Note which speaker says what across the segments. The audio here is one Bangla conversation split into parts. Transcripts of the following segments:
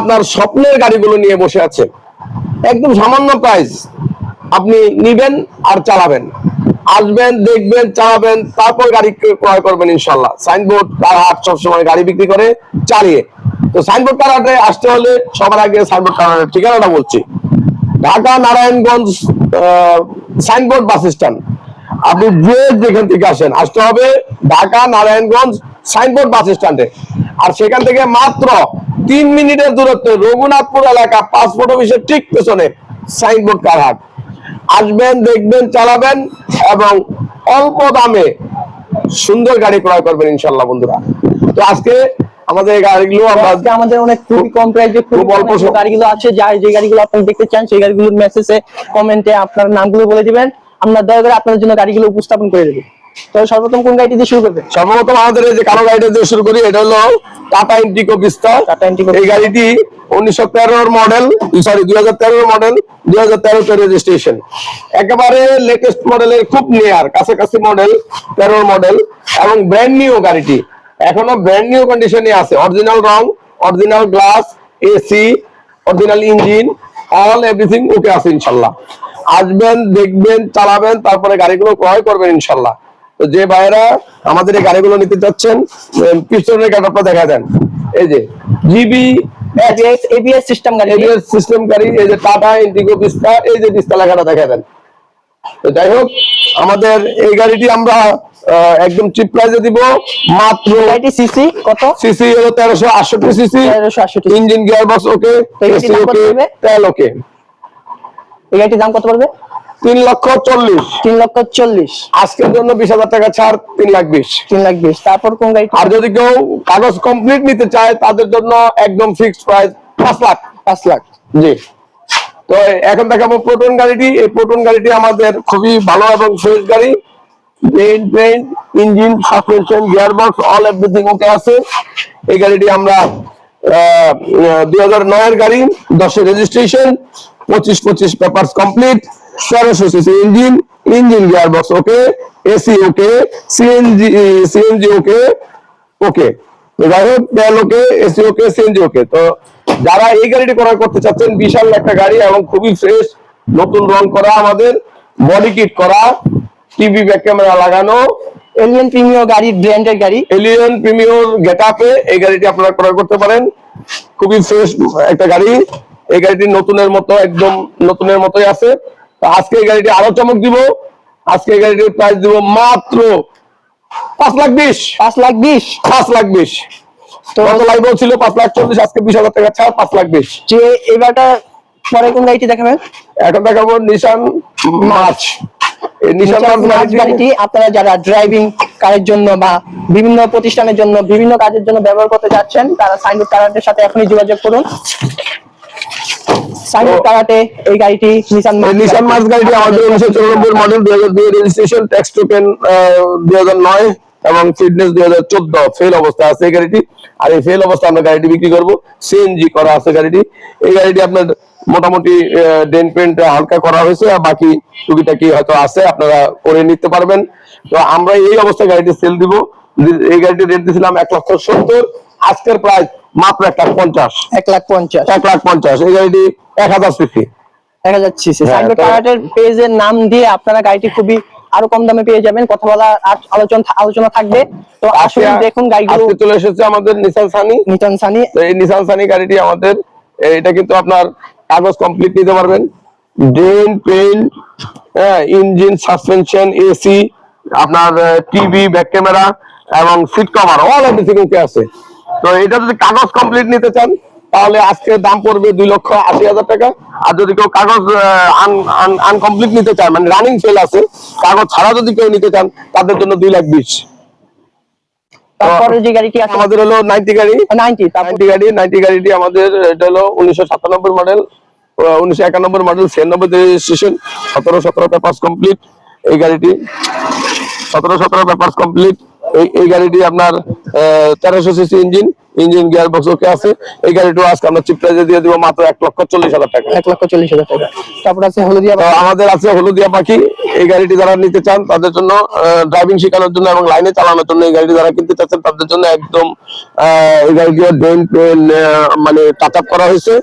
Speaker 1: আপনার স্বপ্নের গাড়িগুলো নিয়ে বসে আছে। একদম সামান্য প্রাইস আপনি নিবেন আর চালাবেন। আসবেন, দেখবেন, চালাবেন, তারপর গাড়ি ক্রয় করবেন ইনশাল্লাহ সাইনবোর্ড কারহাট সবসময় গাড়ি বিক্রি করে চালিয়ে। তো সাইনবোর্ড কারহাটে আসতে হলে সবার আগে সাইনবোর্ড কারহাটের ঠিকানাটা বলছি। Dhaka Narayanganj signboard bus stand. আপনি যে যেখান থেকে আসেন আসতে হবে ঢাকা নারায়ণগঞ্জ সাইনবোর্ড বাস স্ট্যান্ডে। আর সেখান থেকে মাত্র তিন মিনিটের দূরত্বে রঘুনাথপুর এলাকা পাসপোর্ট অফিসের ঠিক পেছনে সাইনবোর্ড কারহাট আসবেন দেখবেন চালাবেন এবং অল্প দামে সুন্দর গাড়ি ক্রয় করবেন ইনশাল্লাহ বন্ধুরা। তো আজকে আমাদের গাড়িগুলো
Speaker 2: আজকে আমাদের অনেক খুবই কম প্রাইসে খুব
Speaker 1: অল্প
Speaker 2: গাড়িগুলো আছে যা যে গাড়িগুলো আপনি দেখতে চান সেই গাড়িগুলোর মেসেজে কমেন্টে আপনার নামগুলো বলে দিবেন। আমরা দয়া করে আপনাদের জন্য গাড়িগুলো উপস্থাপন করে দেবো। তো সর্বপ্রথম কোন গাড়িটি দিয়ে শুরু করবে?
Speaker 1: সর্বপ্রথম আমাদের এই যে কালো গাড়িটা দিয়ে শুরু করি এটা হলো Tata Indigo Vista
Speaker 2: Tata Indigo
Speaker 1: এই গাড়িটি উনিশশো তেরোর মডেল সরি দুই হাজার তেরোর মডেল দুই হাজার তেরোতে রেজিস্ট্রেশন একেবারে লেটেস্ট মডেলের খুব নিয়ার কাছাকাছি মডেল তেরোর মডেল এবং ব্র্যান্ড নিউ গাড়িটি। এখনও ব্র্যান্ড নিউ কন্ডিশনে আছে। অরিজিনাল রং original glass AC original engine all everything okay আছে ইনশাল্লাহ। আসবেন দেখবেন চালাবেন তারপরে গাড়িগুলো ক্রয় করবেন ইনশাল্লাহ। তো যে ভাইয়েরা আমাদের এই গাড়িগুলো নিতে চাচ্ছেন পিছনের গাড়িটা দেখা দেন এই যে জিবি
Speaker 2: এবিএস সিস্টেম গাড়ি।
Speaker 1: এবিএস সিস্টেম গাড়ি এই যে টাটা ইন্ডিগো এই যে লেখাটা দেখা দেন তো যাই হোক আমাদের এই গাড়িটি আমরা একদম চিপ প্রাইসে দিব মাত্র
Speaker 2: সিসি? কত?
Speaker 1: সিসি হলো তেরোশো আটষট্টি CC. Engine gear box okay? তেল ওকে।
Speaker 2: এই গাড়িটির দাম কত পড়বে?
Speaker 1: তিন লক্ষ চল্লিশ।
Speaker 2: তিন লক্ষ চল্লিশ।
Speaker 1: আজকের জন্য বিশ হাজার টাকা ছাড় তিন লাখ বিশ।
Speaker 2: তিন লাখ বিশ। তারপর কোন গাড়িটি?
Speaker 1: আর যদি কেউ কাগজ কমপ্লিট নিতে চায় তাদের জন্য একদম ফিক্সড প্রাইস পাঁচ লাখ।
Speaker 2: পাঁচ লাখ।
Speaker 1: জি। তো এখন দেখাবো প্রোটন গাড়িটি। এই প্রোটন গাড়িটি আমাদের খুবই ভালো এবং ফ্রেশ গাড়ি। Paint paint engine suspension gearbox all everything okay আছে। এই গাড়িটি আমরা দুই হাজার নয়ের গাড়ি, দশের রেজিস্ট্রেশন পঁচিশ পঁচিশ পেপার্স কমপ্লিট তেরোশো CC engine engine gearbox okay AC okay CNG CNG okay okay তো যাই হোক ওকে এসি ওকে সিএনজি ওকে তো যারা এই গাড়িটি ক্রয় করতে চাচ্ছেন, বিশাল একটা গাড়ি এবং খুবই ফ্রেশ নতুন রং করা, আমাদের বডি কিট করা টিভি ব্যাক ক্যামেরা লাগানো
Speaker 2: এলিয়ন প্রিমিয়ার গাড়ি ব্র্যান্ডের গাড়ি।
Speaker 1: এলিয়ন প্রিমিয়র গেটআপে এই গাড়িটি আপনারা ক্রয় করতে পারেন। খুবই ফ্রেশ একটা গাড়ি। এই গাড়িটি নতুনের মতো একদম নতুনের মতোই আছে। তো আজকে এই গাড়িটি আরও চমক দিব। আজকে এই গাড়িটির প্রাইস দিব মাত্র পাঁচ লাখ বিশ।
Speaker 2: পাঁচ লাখ বিশ।
Speaker 1: পাঁচ লাখ বিশ। তো গত লাইভ ছিল পাঁচ লাখ চল্লিশ আজকে বিশ হাজার টাকা ছাড় পাঁচ লাখ বিশ।
Speaker 2: যে এবারটা পরে কোন গাড়িটি দেখাবেন?
Speaker 1: এখন দেখাবো নিশান মার্চ গাড়িটি
Speaker 2: আপনারা যারা ড্রাইভিং কারের জন্য বা বিভিন্ন প্রতিষ্ঠানের জন্য বিভিন্ন কাজের জন্য ব্যবহার করতে যাচ্ছেন তারা সাইনবোর্ড কারাটের সাথে এখনই যোগাযোগ করুন। সাইনবোর্ড
Speaker 1: তো-
Speaker 2: কারাটে এই গাড়িটি নিসান
Speaker 1: গাড়িটি আমাদের উনিশশো চৌরানব্বই মডেল দুই হাজার দুই রেজিস্ট্রেশন ট্যাক্স টোকেন দুই হাজার নয় এবং ফিটনেস দুই হাজার চোদ্দ ফেল আছে এই গাড়িটি। আর এই ফেল অবস্থা আমরা গাড়িটি বিক্রি করব। সিএনজি করা আছে গাড়িটি। এই গাড়িটি আপনার মোটামুটি ডেন পেন্ট হালকা করা হয়েছে আর বাকি টুকিটাকি হয়তো আছে আপনারা করে নিতে পারবেন। তো আমরা এই অবস্থায় গাড়িটি সেল দিব। এই গাড়িটি রেট দিয়েছিলাম এক লক্ষ সত্তর আজকের প্রাইস মাত্র এক লাখ পঞ্চাশ।
Speaker 2: এক লাখ পঞ্চাশ।
Speaker 1: এক লাখ পঞ্চাশ এই গাড়িটি এক হাজার সিসি
Speaker 2: দেখা যাচ্ছে
Speaker 1: হ্যাঁ, তো-
Speaker 2: পেজের নাম দিয়ে আপনারা গাড়িটি খুবই আরও কম দামে পেয়ে যাবেন। কথা বলা আলোচনা আলোচনা থাকবে। তো আসুন দেখুন গাড়িগুলো।
Speaker 1: চলে এসেছে আমাদের নিসান সানি
Speaker 2: নিতন সানি
Speaker 1: তো এই নিসান সানি গাড়িটি আমাদের এটা কিন্তু আপনার কাগজ কমপ্লিট নিতে পারবেন। ড্রেন হ্যাঁ ইঞ্জিন সাসপেনশন এসি আপনার টিভি ব্যাক ক্যামেরা এবং seat cover all everything okay আছে। তো এটা যদি কাগজ কমপ্লিট নিতে চান তাহলে আজকে দাম পড়বে দুই লক্ষ আশি হাজার টাকা। আর যদি কেউ কাগজ আনকমপ্লিট নিতে চান মানে রানিং ফেল আছে কাগজ ছাড়া যদি কেউ নিতে চান তাদের জন্য দুই লাখ বিশ।
Speaker 2: তারপরে যে গাড়িটি আছে
Speaker 1: আমাদের হলো নাইনটি গাড়ি।
Speaker 2: নাইনটি
Speaker 1: গাড়ি নাইনটি গাড়িটি আমাদের এটা হলো উনিশশো সাতানব্বই মডেল উনিশশো একানব্বই মডেল ছিয়ানব্বই রেজিস্ট্রেশন সতেরো সতেরো পেপার্স কমপ্লিট এই গাড়িটি। সতেরো সতেরো পেপার্স কমপ্লিট এই গাড়িটি আপনার তেরোশো CC engine engine gear box okay আছে। এই গাড়িটা আজকে আমরা চিপ প্রাইজে দিয়ে দিব মাত্র এক লক্ষ চল্লিশ হাজার টাকা।
Speaker 2: এক লক্ষ চল্লিশ হাজার টাকা। তারপর আছে হলদিয়া
Speaker 1: আমাদের আছে হলুদিয়া পাখি। এই গাড়িটি যারা নিতে চান তাদের জন্য ড্রাইভিং শেখানোর জন্য এবং লাইনে চালানোর জন্য এই গাড়িটি যারা কিনতে চাচ্ছেন তাদের জন্য একদম এই গাড়িটিও ড্রেন মানে টাচ আপ করা হয়েছে।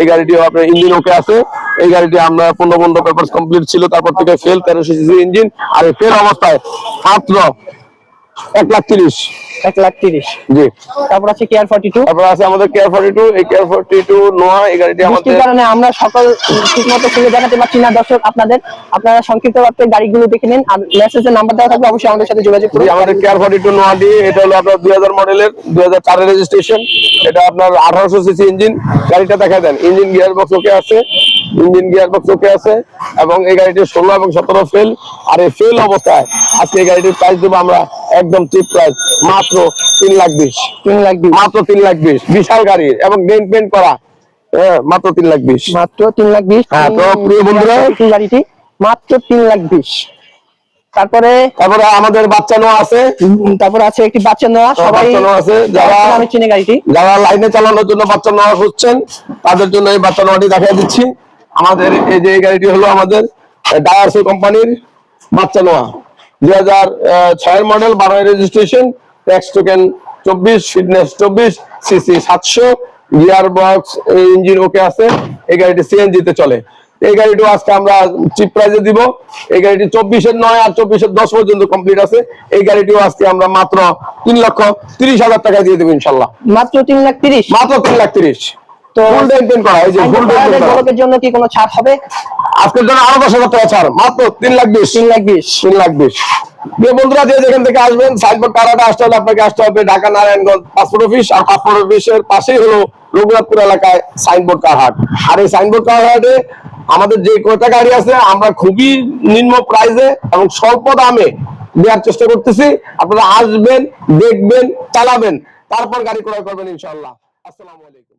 Speaker 1: এই গাড়িটিও আপনার ইঞ্জিন ওকে আছে। এই গাড়িটি আমরা পনেরো পনেরো পেপার কমপ্লিট ছিল তারপর থেকে ফেল তেরোশো সিসি ইঞ্জিন। আর ফেল অবস্থায় মাত্র এক লাখ তিরিশ
Speaker 2: এক লাখ তিরিশ।
Speaker 1: জি।
Speaker 2: তারপর আছে কেয়ার ফর্টি টু
Speaker 1: তারপর আছে আমাদের কেয়ার ফর্টি টু এই কেয়ার ফর্টি টু নোয়া এই গাড়িটি আমাদের
Speaker 2: কারণে আমরা সকল ঠিক মতো খুলে দেখাতে পারছি না। দর্শক আপনাদের আপনারা সংক্ষিপ্ত গাড়িগুলো দেখে নিন আর মেসেজের নাম্বার দেওয়া থাকবে অবশ্যই আমাদের সাথে যোগাযোগ করুন।
Speaker 1: আমাদের কেয়ার ফর্টি টু নোয়াটি এটা হলো আপনার দুই হাজার মডেলের দুই হাজার চারের রেজিস্ট্রেশন এটা আপনার আঠারোশো সিসি ইঞ্জিন। গাড়িটা দেখা দেন ইঞ্জিন গিয়ার বক্স ওকে আছে ইঞ্জিন গিয়ার বক্স ওকে আছে এবং এই গাড়িটির ষোলো এবং সতেরো ফেল। আর এই ফেল অবস্থায় আজকে এই গাড়িটির প্রাইস দেবো আমরা একদম চিপ প্রাইস মাত্র তিন লাখ বিশ।
Speaker 2: তিন লাখ বিশ।
Speaker 1: মাত্র তিন লাখ বিশ। বিশাল গাড়ি এবং ডেন্ট পেন্ট করা। হ্যাঁ, মাত্র তিন লাখ বিশ।
Speaker 2: মাত্র তিন লাখ বিশ।
Speaker 1: হ্যাঁ, তো প্রিয় বন্ধুরা,
Speaker 2: এই গাড়িটি। মাত্র তিন লাখ বিশ। তারপরে
Speaker 1: তারপরে আমাদের বাচ্চা নোয়া আছে।
Speaker 2: তারপরে আছে একটি বাচ্চা নেওয়া। সবাই
Speaker 1: আছে, যারা-
Speaker 2: আমি চিনি গাড়িটি।
Speaker 1: যারা লাইনে চালানোর জন্য বাচ্চা নেওয়া খুঁজছেন তাদের জন্য এই বাচ্চা নোয়াটি দেখাই দিচ্ছি। আমাদের এই যে গাড়িটি হলো আমাদের ডায়ারসো কোম্পানির বাচ্চা নোয়া দুই হাজার ছয়ের মডেল বারোয় রেজিস্ট্রেশন ট্যাক্স টোকেন চব্বিশ ফিটনেস চব্বিশ সিসি সাতশো গিয়ার বক্স ইঞ্জিন ওকে আছে এই গাড়িটি সিএনজি তে চলে। এই গাড়িটিও আজকে আমরা চিপ প্রাইজে দিব। এই গাড়িটি চব্বিশের নয় আর চব্বিশের দশ পর্যন্ত কমপ্লিট আছে। এই গাড়িটিও আজকে আমরা মাত্র তিন লক্ষ তিরিশ হাজার টাকা দিয়ে দেবো ইনশাল্লাহ।
Speaker 2: মাত্র তিন লাখ তিরিশ?
Speaker 1: মাত্র তিন লাখ তিরিশ।
Speaker 2: তো
Speaker 1: ফুল করা এই যে ফুল ডেন্টেন
Speaker 2: জন্য কি কোনো ছাড় হবে?
Speaker 1: আজকের জন্য আরও দশ হাজার টাকা ছাড় মাত্র তিন লাখ বিশ।
Speaker 2: তিন লাখ বিশ।
Speaker 1: তিন লাখ বিশ। প্রিয় বন্ধুরা, যে যেখান থেকে আসবেন, সাইনবোর্ড আসতে হলে আপনাকে আসতে হবে ঢাকা নারায়ণগঞ্জ পাসপোর্ট অফিস আর পাসপোর্ট অফিসের পাশেই হলো রঘুনাথপুর এলাকায় সাইনবোর্ড কারহাট। আর এই সাইনবোর্ড কারহাটে আমাদের যে কয়টা গাড়ি আছে, আমরা খুবই নিম্ন প্রাইসে এবং স্বল্প দামে দেওয়ার চেষ্টা করতেছি। আপনারা আসবেন, দেখবেন, চালাবেন, তারপর গাড়ি ক্রয় করবেন ইনশাল্লাহ আসসালামু আলাইকুম।